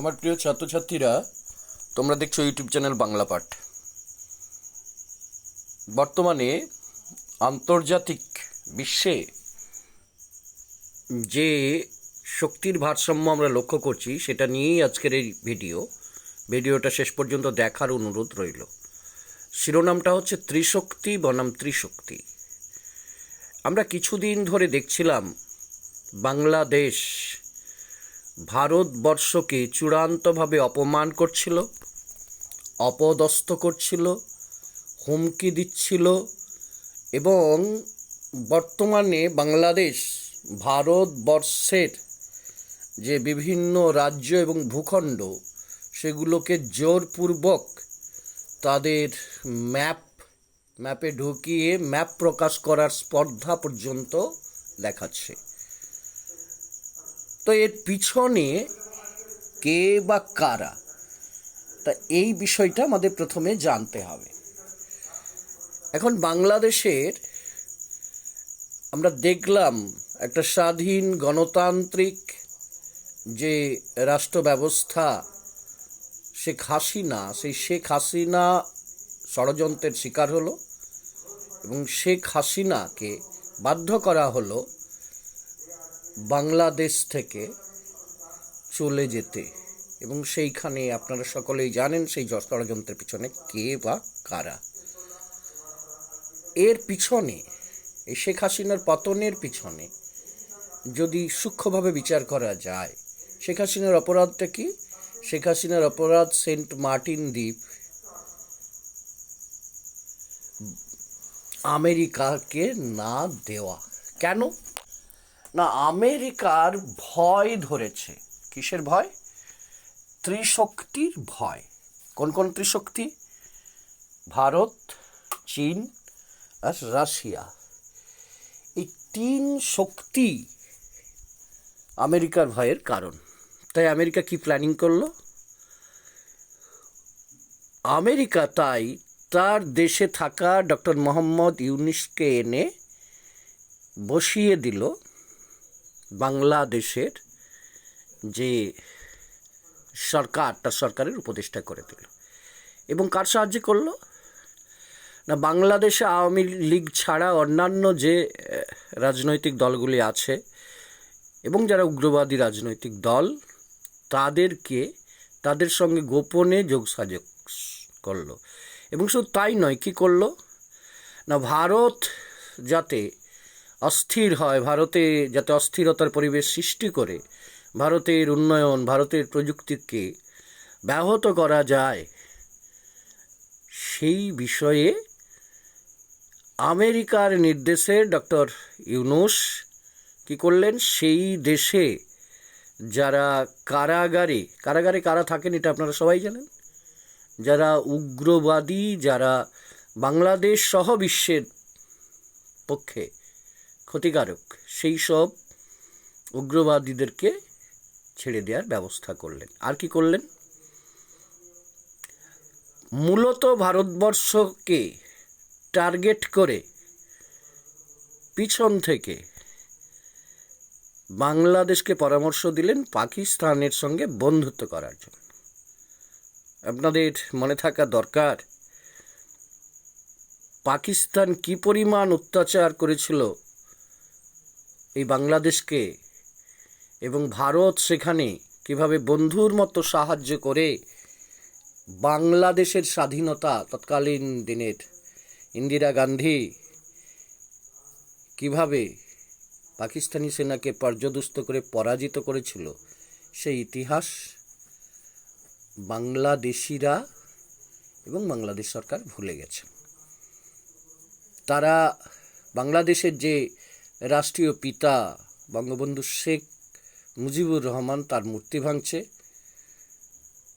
আমার প্রিয় ছাত্রছাত্রীরা, তোমরা দেখছ ইউটিউব চ্যানেল বাংলা পাঠ। বর্তমানে আন্তর্জাতিক বিশ্বে যে শক্তির ভারসাম্য আমরা লক্ষ্য করছি, সেটা নিয়েই আজকের এই ভিডিও। ভিডিওটা শেষ পর্যন্ত দেখার অনুরোধ রইল। শিরোনামটা হচ্ছে ত্রিশক্তি বনাম ত্রিশক্তি। আমরা কিছুদিন ধরে দেখছিলাম বাংলাদেশ ভারতবর্ষকে চূড়ান্তভাবে অপমান করছিল, অপদস্থ করছিল, হুমকি দিচ্ছিল এবং বর্তমানে বাংলাদেশ ভারতবর্ষের যে বিভিন্ন রাজ্য এবং ভূখণ্ড, সেগুলোকে জোরপূর্বক তাদের ম্যাপ, ম্যাপে ঢুকিয়ে ম্যাপ প্রকাশ করার স্পর্ধা পর্যন্ত দেখাচ্ছে। তো এর পিছনে কে বা কারা? তা এই বিষয়টা আমাদের প্রথমে জানতে হবে। এখন বাংলাদেশের আমরা দেখলাম একটা স্বাধীন গণতান্ত্রিক যে রাষ্ট্র ব্যবস্থা, শেখ হাসিনা, সেই শেখ হাসিনা ষড়যন্ত্রের শিকার হলো এবং শেখ হাসিনাকে বাধ্য করা হলো বাংলাদেশ থেকে চলে যেতে। এবং সেইখানে আপনারা সকলেই জানেন সেই ষড়যন্ত্রের পিছনে কে বা কারা। এর পিছনে, এই শেখ হাসিনার পতনের পিছনে যদি সূক্ষ্মভাবে বিচার করা যায়, শেখ হাসিনার অপরাধটা কি? শেখ হাসিনার অপরাধ সেন্ট মার্টিন দ্বীপ আমেরিকাকে না দেওয়া। কেন? না, আমেরিকার ভয় ধরেছে। কিসের ভয়? ত্রিশক্তির ভয়। কোন কোন ত্রিশক্তি? ভারত, চীন আর রাশিয়া। এই তিন শক্তি আমেরিকার ভয়ের কারণ। তাই আমেরিকা কি প্ল্যানিং করল? আমেরিকা তাই তার দেশে থাকা ডক্টর মোহাম্মদ ইউনিসকে এনে বসিয়ে দিল বাংলাদেশের যে সরকার তার সরকারের উপদেষ্টা করে দিল। এবং কার সাহায্যে করল? না, বাংলাদেশে আওয়ামী লীগ ছাড়া অন্যান্য যে রাজনৈতিক দলগুলি আছে এবং যারা উগ্রবাদী রাজনৈতিক দল, তাদেরকে, তাদের সঙ্গে গোপনে যোগসাযোগ করল। এবং শুধু তাই নয়, কি করল? না, ভারত যাতে অস্থির হয় ভারতে যাতে অস্থিরতার পরিবেশ সৃষ্টি করে। ভারতের উন্নয়ন, ভারতের প্রযুক্তিকে ব্যাহত করা যায়। সেই বিষয়ে আমেরিকার নির্দেশে ডক্টর ইউনুস কি করলেন? সেই দেশে যারা কারাগারে কারাগারে কারা থাকেন এটা আপনারা সবাই জানেন? যারা উগ্রবাদী, যারা বাংলাদেশ সহ বিশ্বের পক্ষে ক্ষতিকারক, সেই সব উগ্রবাদীদেরকে ছেড়ে দেওয়ার ব্যবস্থা করলেন। আর কি করলেন? মূলত ভারতবর্ষকে টার্গেট করে পিছন থেকে বাংলাদেশকে পরামর্শ দিলেন পাকিস্তানের সঙ্গে বন্ধুত্ব করার জন্য। আপনাদের মনে থাকা দরকার, পাকিস্তান কি পরিমাণ অত্যাচার করেছিল এই বাংলাদেশকে এবং ভারত সেখানে কীভাবে বন্ধুর মতো সাহায্য করে বাংলাদেশের স্বাধীনতা তৎকালীন দিনের ইন্দিরা গান্ধী কীভাবে পাকিস্তানি সেনাকে পর্যদুস্ত করে পরাজিত করেছিল, সেই ইতিহাস বাংলাদেশিরা এবং বাংলাদেশ সরকার ভুলে গেছে। তারা বাংলাদেশের যে রাষ্ট্রীয় পিতা বঙ্গবন্ধু শেখ মুজিবুর রহমান তার মূর্তি ভাঙছে।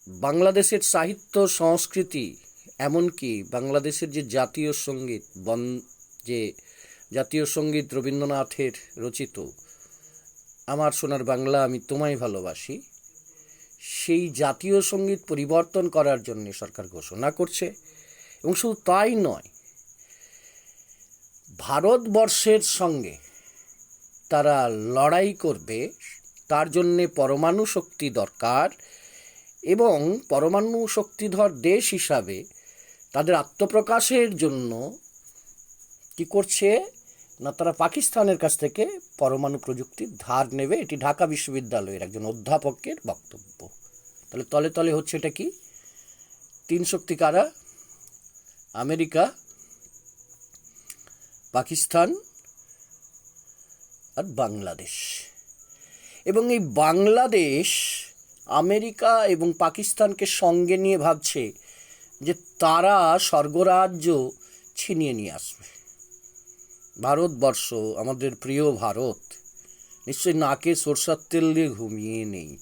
বাংলাদেশের সাহিত্য, সংস্কৃতি, এমনকি বাংলাদেশের যে জাতীয় সংগীত, বন, যে জাতীয় সংগীত রবীন্দ্রনাথের রচিত, আমার সোনার বাংলা আমি তোমায় ভালোবাসি, সেই জাতীয় সংগীত পরিবর্তন করার জন্য সরকার ঘোষণা করছে। এবং শুধু তাই নয়, ভারতবর্ষের সঙ্গে তারা লড়াই করবে, তার জন্যে পরমাণু শক্তি দরকার এবং পরমাণু শক্তিধর দেশ হিসাবে তাদের আত্মপ্রকাশের জন্য কি করছে? না, তারা পাকিস্তানের কাছ থেকে পরমাণু প্রযুক্তির ধার নেবে? এটি ঢাকা বিশ্ববিদ্যালয়ের একজন অধ্যাপকের বক্তব্য। তাহলে তলে তলে হচ্ছে এটা কি? তিন শক্তি কারা? আমেরিকা, পাকিস্তান আর বাংলাদেশ। এবং এই বাংলাদেশ আমেরিকা এবং পাকিস্তানকে সঙ্গে নিয়ে ভাবছে যে তারা স্বর্গরাজ্য ছিনিয়ে নিয়ে আসবে। ভারতবর্ষ, আমাদের প্রিয় ভারত, নিশ্চয়ই নাকে সরষার তেল দিয়ে ঘুমিয়ে নেই।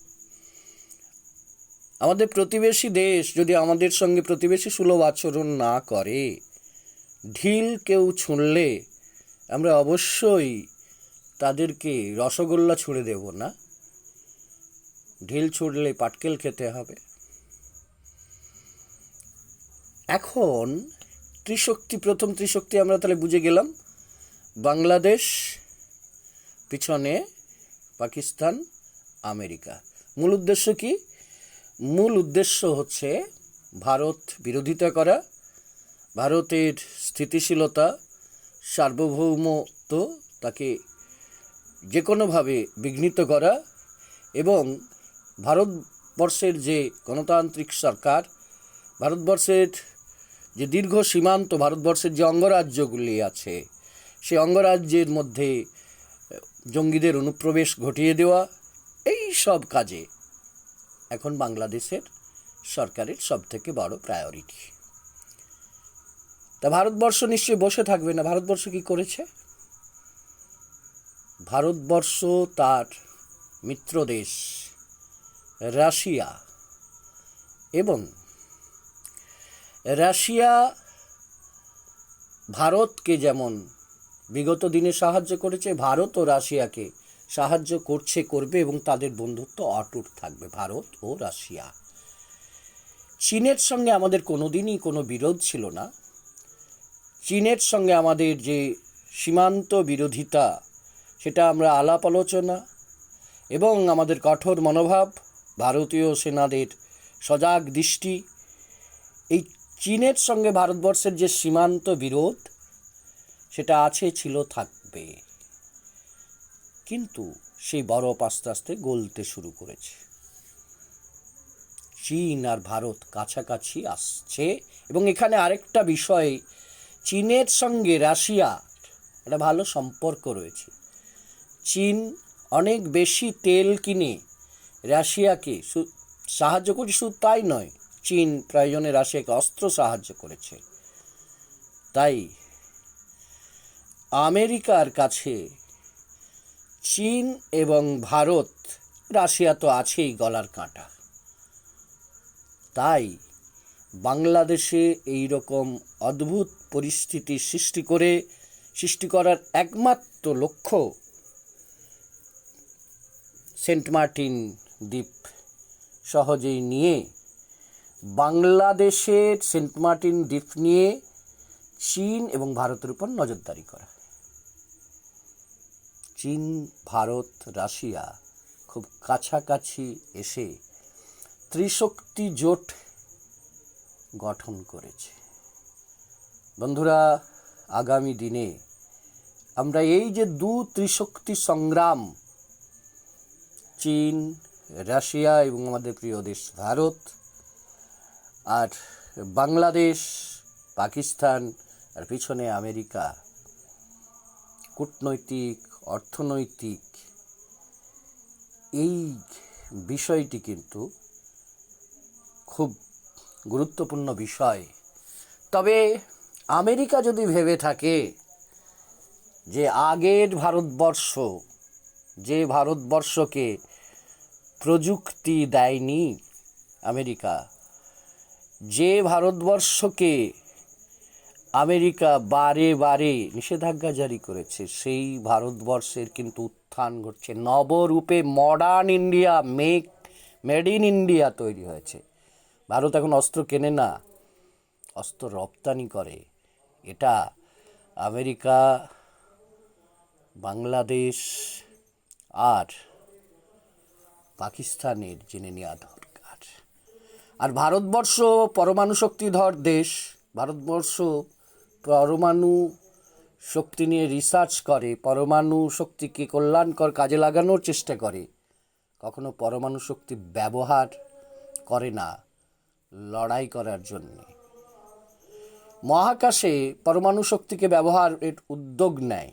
আমাদের প্রতিবেশী দেশ যদি আমাদের সঙ্গে প্রতিবেশী সুলভ আচরণ না করে, ঢিল কেউ ছুঁড়লে আমরা অবশ্যই তাদেরকে রসগোল্লা ছুঁড়ে দেব না। ঢিল ছুঁড়লে পাটকেল খেতে হবে। এখন ত্রিশক্তি, প্রথম ত্রিশক্তি আমরা তাহলে বুঝে গেলাম। বাংলাদেশ, পিছনে পাকিস্তান, আমেরিকা। মূল উদ্দেশ্য কি? মূল উদ্দেশ্য হচ্ছে ভারত বিরোধিতা করা, ভারতের স্থিতিশীলতা, সার্বভৌমত্ব তাকে যে কোনোভাবে বিঘ্নিত করা এবং ভারতবর্ষের যে গণতান্ত্রিক সরকার, ভারতবর্ষের যে দীর্ঘ সীমান্ত, ভারতবর্ষের যে অঙ্গরাজ্যগুলি আছে, সেই অঙ্গরাজ্যের মধ্যে জঙ্গিদের অনুপ্রবেশ ঘটিয়ে দেওয়া, এই সব কাজে এখন বাংলাদেশের সরকারের সব থেকে বড় প্রায়োরিটি তা ভারতবর্ষ নিশ্চয়ই বসে থাকবে না? ভারতবর্ষ কি করেছে? ভারতবর্ষ তার মিত্র দেশ রাশিয়া এবং রাশিয়া ভারতকে যেমন বিগত দিনে সাহায্য করেছে, ভারত ও রাশিয়াকে সাহায্য করছে, করবে এবং তাদের বন্ধুত্ব অটুট থাকবে, ভারত ও রাশিয়া। চীনের সঙ্গে আমাদের কোনোদিনই কোনো বিরোধ ছিল না। চীনের সঙ্গে আমাদের যে সীমান্ত বিরোধিতা সেটা আমরা আলাপ আলোচনা এবং আমাদের কঠোর মনোভাব, ভারতীয় সেনাদের সজাগ দৃষ্টি, এই চীনের সঙ্গে ভারতবর্ষের যে সীমান্ত বিরোধ, সেটা আছে, ছিল, থাকবে। কিন্তু সেই বরফ আস্তে আস্তে গলতে শুরু করেছে। চীন আর ভারত কাছাকাছি আসছে এবং এখানে আরেকটা বিষয়, চীনের সঙ্গে রাশিয়া একটা ভালো সম্পর্ক রয়েছে। চীন অনেক বেশি তেল কিনে রাশিয়াকে সাহায্য করছে, শুধু তাই নয়, চীন প্রয়োজনে রাশিয়াকে অস্ত্র সাহায্য করেছে। তাই আমেরিকার কাছে চীন এবং ভারত, রাশিয়া তো আছেই গলার কাঁটা। তাই বাংলাদেশে এই রকম অদ্ভুত পরিস্থিতি সৃষ্টি করে, সৃষ্টি করার একমাত্র লক্ষ্য সেন্ট মার্টিন দ্বীপ সহজেই নিয়ে বাংলাদেশের সেন্ট মার্টিন দ্বীপ নিয়ে চীন এবং ভারতের উপর নজরদারি করা চীন, ভারত, রাশিয়া খুব কাছাকাছি এসে ত্রিশক্তি জোট গঠন করেছে। বন্ধুরা, আগামী দিনে আমরা এই যে দু ত্রিশক্তি সংগ্রাম চীন, রাশিয়া এবং আমাদের প্রিয় দেশ ভারত। আর বাংলাদেশ, পাকিস্তান, আর পিছনে আমেরিকা। কূটনৈতিক, অর্থনৈতিক, এই বিষয়টি কিন্তু খুব গুরুত্বপূর্ণ বিষয়। তবে আমেরিকা যদি ভেবে থাকে যে আগের ভারতবর্ষ যে ভারতবর্ষকে প্রযুক্তি দেয়নি আমেরিকা, যে ভারতবর্ষকে আমেরিকা বারে বারে নিষেধাজ্ঞা জারি করেছে, সেই ভারতবর্ষের কিন্তু উত্থান ঘটছে। নবরূপে modern India make made in India তৈরি হয়েছে। ভারত এখন অস্ত্র কেনে না, অস্ত্র রপ্তানি করে। এটা আমেরিকা, বাংলাদেশ আর পাকিস্তানের জেনে নেওয়া দরকার। আর ভারতবর্ষ পরমাণু শক্তিধর দেশ, ভারতবর্ষ পরমাণু শক্তি নিয়ে রিসার্চ করে, পরমাণু শক্তিকে কল্যাণকর কাজে লাগানোর চেষ্টা করে। কখনো পরমাণু শক্তি ব্যবহার করে না লড়াই করার জন্যে। মহাকাশে পরমাণু শক্তিকে ব্যবহারের উদ্যোগ নেয়।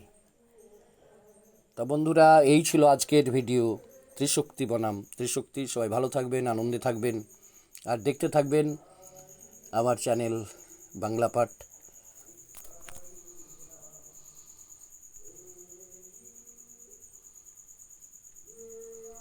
তা বন্ধুরা, এই ছিল আজকের ভিডিও। ত্রিশক্তি বনাম। ত্রিশক্তি, সবাই ভালো থাকবেন, আনন্দে থাকবেন। আর দেখতে থাকবেন আমার চ্যানেল বাংলা পাঠ